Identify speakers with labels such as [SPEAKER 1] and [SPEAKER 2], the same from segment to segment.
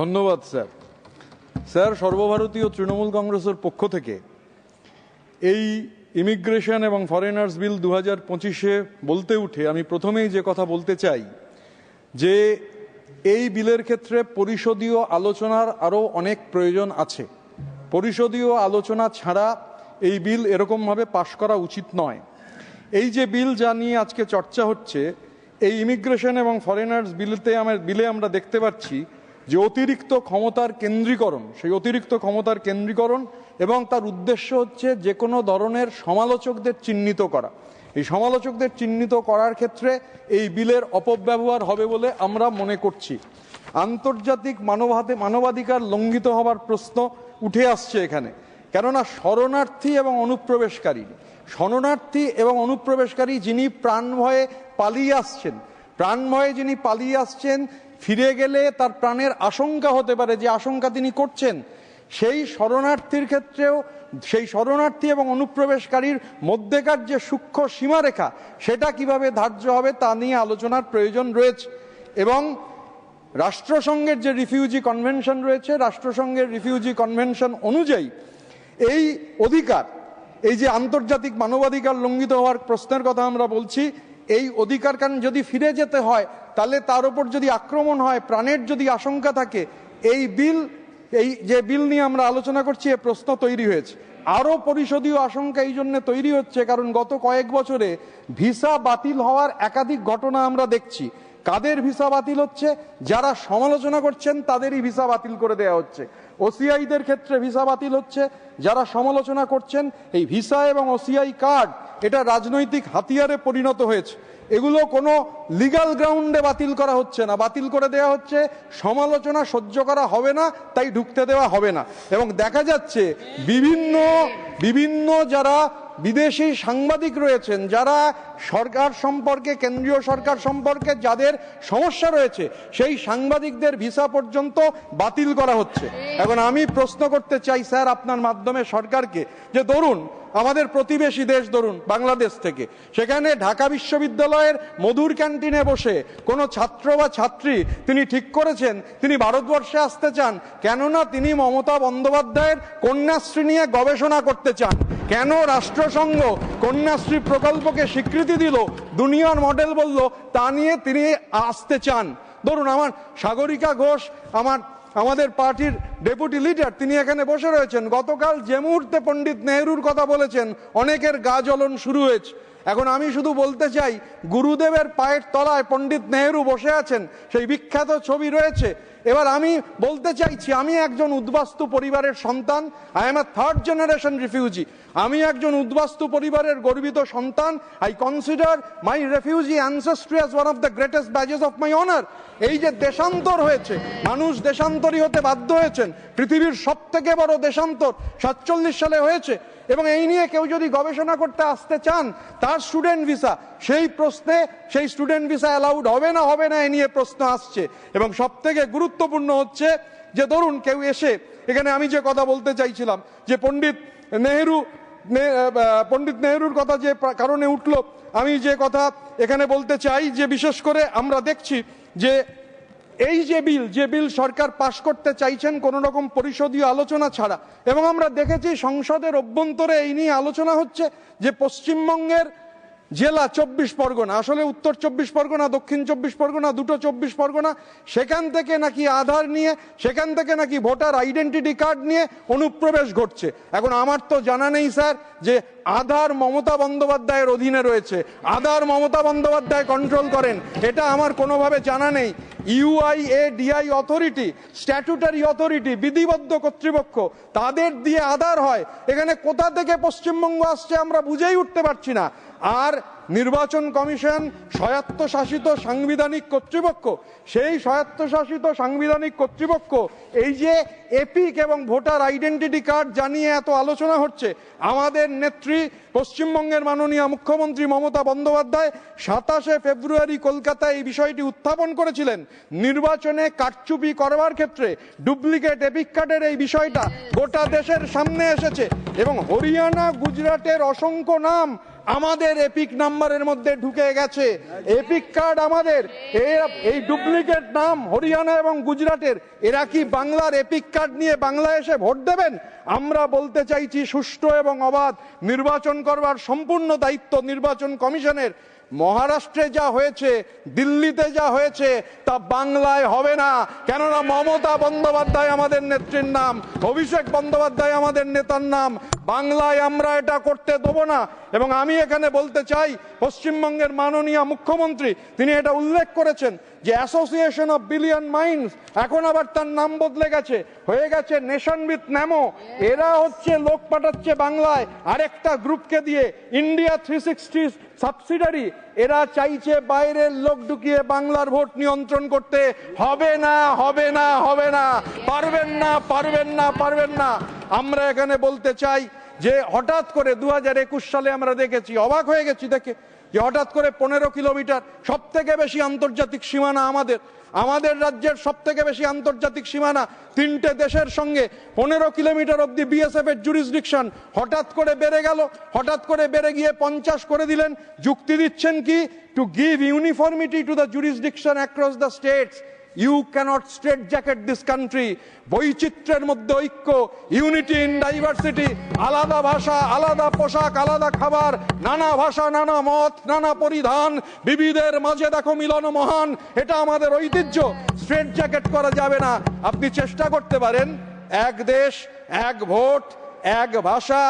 [SPEAKER 1] ধন্যবাদ, sir. Sir, সর্বভারতীয় তৃণমূল কংগ্রেসের পক্ষ থেকে এই ইমিগ্রেশন এবং ফরেনার্স বিল দু হাজার পঁচিশে বলতে উঠে আমি প্রথমেই যে কথা বলতে চাই, যে এই বিলের ক্ষেত্রে পরিষদীয় আলোচনার আরও অনেক প্রয়োজন আছে। পরিষদীয় আলোচনা ছাড়া এই বিল এরকমভাবে পাশ করা উচিত নয়। এই যে বিল যা নিয়ে আজকে চর্চা হচ্ছে, এই ইমিগ্রেশন এবং ফরেনার্স বিলতে আমার বিলে আমরা দেখতে পাচ্ছি যে অতিরিক্ত ক্ষমতার কেন্দ্রীকরণ, সেই অতিরিক্ত ক্ষমতার কেন্দ্রীকরণ এবং তার উদ্দেশ্য হচ্ছে যে কোনো ধরনের সমালোচকদের চিহ্নিত করা। এই সমালোচকদের চিহ্নিত করার ক্ষেত্রে এই বিলের অপব্যবহার হবে বলে আমরা মনে করছি। আন্তর্জাতিক মানবাধি, মানবাধিকার লঙ্ঘিত হবার প্রশ্ন উঠে আসছে এখানে। কেননা শরণার্থী এবং অনুপ্রবেশকারী, শরণার্থী এবং অনুপ্রবেশকারী যিনি প্রাণ ভয়ে পালিয়ে আসছেন প্রাণ ভয়ে যিনি পালিয়ে আসছেন ফিরে গেলে তার প্রাণের আশঙ্কা হতে পারে যে আশঙ্কা তিনি করছেন। সেই শরণার্থীর ক্ষেত্রেও, সেই শরণার্থী এবং অনুপ্রবেশকারীর মধ্যেকার যে সূক্ষ্ম সীমারেখা, সেটা কীভাবে ধার্য হবে তা নিয়ে আলোচনার প্রয়োজন রয়েছে। এবং রাষ্ট্রসংঘের যে রিফিউজি কনভেনশন রয়েছে, রাষ্ট্রসংঘের রিফিউজি কনভেনশন অনুযায়ী এই অধিকার, এই যে আন্তর্জাতিক মানবাধিকার লঙ্ঘিত হওয়ার প্রশ্নের কথা আমরা বলছি, এই অধিকার কারণ যদি ফিরে যেতে হয় তাহলে তার উপর যদি আক্রমণ হয়, প্রাণের যদি আশঙ্কা থাকে, এই বিল, এই যে বিল নিয়ে আমরা আলোচনা করছি, এ প্রশ্ন তৈরি হয়েছে। আরও পরিষদীয় আশঙ্কা এই জন্য তৈরি হচ্ছে, কারণ গত কয়েক বছরে ভিসা বাতিল হওয়ার একাধিক ঘটনা আমরা দেখছি। কাদের ভিসা বাতিল হচ্ছে? যারা সমালোচনা করছেন, তাদেরই ভিসা বাতিল করে দেওয়া হচ্ছে। ওসিআইদের ক্ষেত্রে ভিসা বাতিল হচ্ছে। যারা সমালোচনা করছেন, এই ভিসা এবং ওসিআই কার্ড, এটা রাজনৈতিক হাতিয়ারে পরিণত হয়েছে। এগুলো কোনো লিগাল গ্রাউন্ডে বাতিল করা হচ্ছে না। বাতিল করে দেওয়া হচ্ছে, সমালোচনা সহ্য করা হবে না, তাই ঢুকতে দেওয়া হবে না। এবং দেখা যাচ্ছে, বিভিন্ন বিভিন্ন যারা বিদেশি সাংবাদিক রয়েছেন, যারা সরকার সম্পর্কে, কেন্দ্রীয় সরকার সম্পর্কে যাদের সমস্যা রয়েছে, সেই সাংবাদিকদের ভিসা পর্যন্ত বাতিল করা হচ্ছে। এখন আমি প্রশ্ন করতে চাই, স্যার, আপনার মাধ্যমে সরকারকে, যে ধরুন, আমাদের প্রতিবেশী দেশ ধরুন, বাংলাদেশ থেকে, সেখানে ঢাকা বিশ্ববিদ্যালয়ের মধুর ক্যান্টিনে বসে কোনো ছাত্র বা ছাত্রী তিনি ঠিক করেছেন, তিনি ভারতবর্ষে আসতে চান, কেননা তিনি মমতা বন্দ্যোপাধ্যায়ের কন্যাশ্রী নিয়ে গবেষণা করতে চান, কেন রাষ্ট্রসংঘ কন্যাশ্রী প্রকল্পকে স্বীকৃতি দিল, দুনিয়ার মডেল বলল, তা নিয়ে তিনি আসতে চান। ধরুন আমার সাগরিকা ঘোষ, আমার, আমাদের পার্টির ডেপুটি লিডার তিনি এখানে বসে রয়েছেন। গতকাল যে মুহূর্তে পণ্ডিত নেহরুর কথা বলেছেন, অনেকের গা জ্বলন শুরু হয়েছে। এখন আমি শুধু বলতে চাই, গুরুদেবের পায়ের তলায় পণ্ডিত নেহরু বসে আছেন, সেই বিখ্যাত ছবি রয়েছে। এবার আমি বলতে চাইছি, আমি একজন উদ্বাস্তু পরিবারের সন্তান I am a third generation refugee আমি একজন উদ্বাস্তু পরিবারের গর্বিত সন্তান I consider my refugee ancestry as one of the greatest badges of my honour এই যে দেশান্তর হয়েছে, মানুষ দেশান্তরী হতে বাধ্য হয়েছেন, পৃথিবীর সব থেকে বড় দেশান্তর সাতচল্লিশ সালে হয়েছে, এবং এই নিয়ে কেউ যদি গবেষণা করতে আসতে চান, তার স্টুডেন্ট ভিসা সেই প্রশ্নে সেই স্টুডেন্ট ভিসা অ্যালাউড হবে না হবে না, এ নিয়ে প্রশ্ন আসছে। এবং সব থেকে গুরুত্বপূর্ণ হচ্ছে যে, ধরুন কেউ এসে, এখানে আমি যে কথা বলতে চাইছিলাম, যে পণ্ডিত নেহেরু পণ্ডিত নেহরুর কথা যে কারণে উঠল, আমি যে কথা এখানে বলতে চাই, যে বিশেষ করে আমরা দেখছি যে, এই যে বিল যে বিল সরকার পাশ করতে চাইছেন কোন রকম পরিষদীয় আলোচনা ছাড়া, এবং আমরা দেখেছি সংসদের অভ্যন্তরে এই নিয়ে আলোচনা হচ্ছে যে, পশ্চিমবঙ্গের জেলা চব্বিশ পরগনা, আসলে উত্তর চব্বিশ পরগনা, দক্ষিণ চব্বিশ পরগনা, দুটো চব্বিশ পরগনা, সেখান থেকে নাকি আধার নিয়ে, সেখান থেকে নাকি ভোটার আইডেন্টিটি কার্ড নিয়ে অনুপ্রবেশ ঘটছে। এখন আমার তো জানা নেই স্যার যে আধার মমতা বন্দ্যোপাধ্যায়ের অধীনে রয়েছে। আধার মমতা বন্দ্যোপাধ্যায় কন্ট্রোল করেন, এটা আমার কোনোভাবে জানা নেই। UIDAI authority, statutory authority, বিধিবদ্ধ কর্তৃপক্ষ, তাদের দিয়ে আধার হয়। এখানে কোথা থেকে পশ্চিমবঙ্গ আসছে আমরা বুঝেই উঠতে পারছি না। আর নির্বাচন কমিশন স্বায়ত্তশাসিত সাংবিধানিক কর্তৃপক্ষ, সেই স্বায়ত্তশাসিত সাংবিধানিক কর্তৃপক্ষ, এই যে এপিক এবং ভোটার আইডেন্টিটি কার্ড জানিয়ে এত আলোচনা হচ্ছে, আমাদের নেত্রী পশ্চিমবঙ্গের মাননীয় মুখ্যমন্ত্রী মমতা বন্দ্যোপাধ্যায় সাতাশে ফেব্রুয়ারি কলকাতায় এই বিষয়টি উত্থাপন করেছিলেন। নির্বাচনে কারচুপি করবার ক্ষেত্রে ডুপ্লিকেট এপিক কার্ডের এই বিষয়টা গোটা দেশের সামনে এসেছে এবং হরিয়ানা, গুজরাটের অসংখ্য নাম
[SPEAKER 2] আমাদের এপিক নাম্বারের মধ্যে ঢুকে গেছে। এপিক কার্ড আমাদের। এই ডুপ্লিকেট নাম হরিয়ানা এবং গুজরাটের। এরা কি বাংলার এপিক কার্ড নিয়ে বাংলা এসে ভোট দেবেন? আমরা বলতে চাইছি সুষ্ঠু এবং অবাধ নির্বাচন করবার সম্পূর্ণ দায়িত্ব নির্বাচন কমিশনের। মহারাষ্ট্রে যা হয়েছে, দিল্লিতে যা হয়েছে, তা বাংলায় হবে না। কেননা মমতা বন্দ্যোপাধ্যায় আমাদের নেত্রীর নাম, অভিষেক বন্দ্যোপাধ্যায় আমাদের নেতার নাম। বাংলায় আমরা এটা করতে দেবো না। এবং আমি এখানে বলতে চাই, পশ্চিমবঙ্গের মাননীয় মুখ্যমন্ত্রী, তিনি এটা উল্লেখ করেছেন যে অ্যাসোসিয়েশন অফ বিলিয়ন মাইন্ডস এখন আবার তার নাম বদলে গেছে। হয়ে গেছে নেশন উইথ ন্যামো এরা হচ্ছে লোক পাঠাচ্ছে বাংলায় আরেকটা গ্রুপকে দিয়ে। ইন্ডিয়া থ্রি সিক্সটি সাবসিডারি এরা চাইছে বাইরের লোক ঢুকিয়ে বাংলার ভোট নিয়ন্ত্রণ করতে। হবে না হবে না হবে না। পারবেন না পারবেন না পারবেন না। আমরা এখানে বলতে চাই যে হঠাৎ করে দুহাজার একুশ সালে আমরা দেখেছি, অবাক হয়ে গেছি দেখে, যে হঠাৎ করে পনেরো কিলোমিটার সব থেকে বেশি আন্তর্জাতিক সীমানা আমাদের আমাদের রাজ্যের সব থেকে বেশি আন্তর্জাতিক সীমানা তিনটে দেশের সঙ্গে পনেরো কিলোমিটার অব্দি বিএসএফ এর জুরিসডিকশন হঠাৎ করে বেড়ে গেল, হঠাৎ করে বেড়ে গিয়ে পঞ্চাশ করে দিলেন। যুক্তি দিচ্ছেন কি? To give uniformity to the jurisdiction across the states you cannot straitjacket this country বৈচিত্র্যের মধ্যে ঐক্য ইউনিটি ইন ডাইভার্সিটি আলাদা ভাষা আলাদা পোশাক আলাদা খাবার নানা ভাষা নানা মত নানা পরিধান বিবিধের মাঝে দেখো মিলন মহান এটা আমাদের ঐতিহ্য। স্ট্রেট জ্যাকেট করা যাবে না আপনি চেষ্টা করতে পারেন এক দেশ এক ভোট এক ভাষা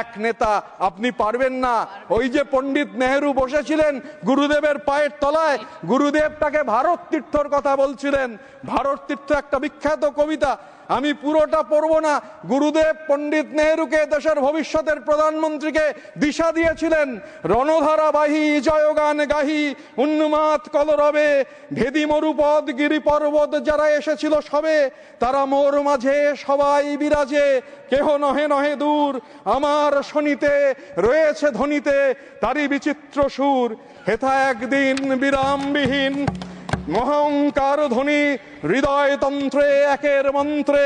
[SPEAKER 2] এক নেতা, আপনি পারবেন না। ওই যে পণ্ডিত নেহেরু বসেছিলেন গুরুদেবের পায়ের তলায় গুরুদেব তাকে ভারত তীর্থর কথা বলছিলেন। ভারত তীর্থ একটা বিখ্যাত কবিতা। আমি পুরোটা পড়ব না। গুরুদেব পণ্ডিত নেহেরুকে দেশের ভবিষ্যতের প্রধানমন্ত্রীকে দিশা দিয়েছিলেন। রণধারা বাহি জয়গান গাহি উন্মাদ কলরবে, ভেদি মরুপদ, গিরি পর্বত যারা এসেছিল সবে, তারা মোর মাঝে সবাই বিরাজে। কেহ নহে নহে দূর, আমার শনিতে, রয়েছে ধ্বনিতে তারই বিচিত্র সুর। হেথা একদিন বিরামবিহীন মহংকার ধ্বনি, হৃদয় তন্ত্রে একের মন্ত্রে,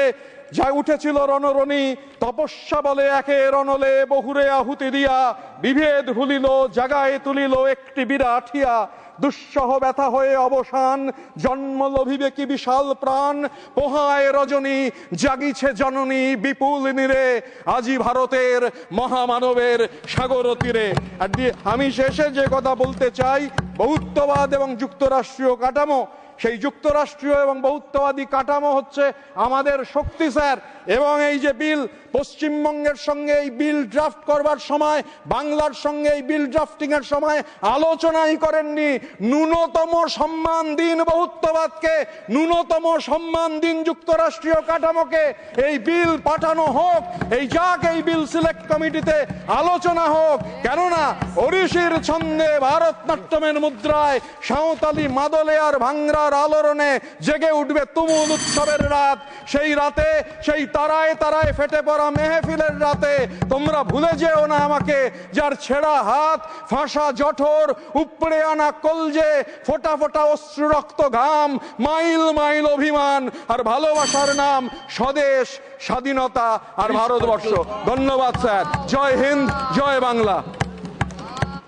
[SPEAKER 2] যা উঠেছিল রণরণী, তপস্যা বলে একের অনলে বহুরে আহুতি দিয়া, বিভেদ ভুলিল, জাগায় তুলিল একটি বিরাঠিয়া দুঃসহ ব্যথা হয়ে অবসান জন্ম লভিবে কি বিশাল প্রাণ, পোহায় রজনী, জাগিছে জননী বিপুল নীরে, আজি ভারতের মহামানবের সাগর তীরে। আর আমি শেষে যে কথা বলতে চাই বহুত্ববাদ এবং যুক্তরাষ্ট্রীয় কাঠামো সেই যুক্তরাষ্ট্রীয় এবং বহুত্ববাদী কাঠামো হচ্ছে আমাদের শক্তি, স্যার। এবং এই যে বিল পশ্চিমবঙ্গের সঙ্গে এই বিল ড্রাফট করবার সময়, বাংলার সঙ্গে এই বিল ড্রাফটিং এর সময় আলোচনাই করেননি। ন্যূনতম সম্মান দিন বহুত্ববাদকে, ন্যূনতম সম্মান দিন যুক্তরাষ্ট্রীয় কাঠামোকে। এই বিল পাঠানো হোক, এই যাক এই বিল সিলেক্ট কমিটিতে আলোচনা হোক। কেননা ওড়িশির ছন্দে ভারতনাট্যমের মুদ্রায় সাঁওতালি মাদলে আর ভাঙ্গরার আলোড়নে জেগে উঠবে তুমুল উৎসবের রাত। সেই রাতে, সেই তারায় তারায় ফেটে পড়া মেহফিলের রাতে তোমরা ভুলে যেও না আমাকে, যার ছেঁড়া হাত, ফাঁসা জঠর, উপড়ে আনা কলজে ফোটা ফোটা অশ্রু রক্ত ঘাম, মাইল মাইল অভিমান, আর ভালোবাসার নাম স্বদেশ, স্বাধীনতা আর ভারতবর্ষ। ধন্যবাদ, স্যার। জয় হিন্দ, জয় বাংলা।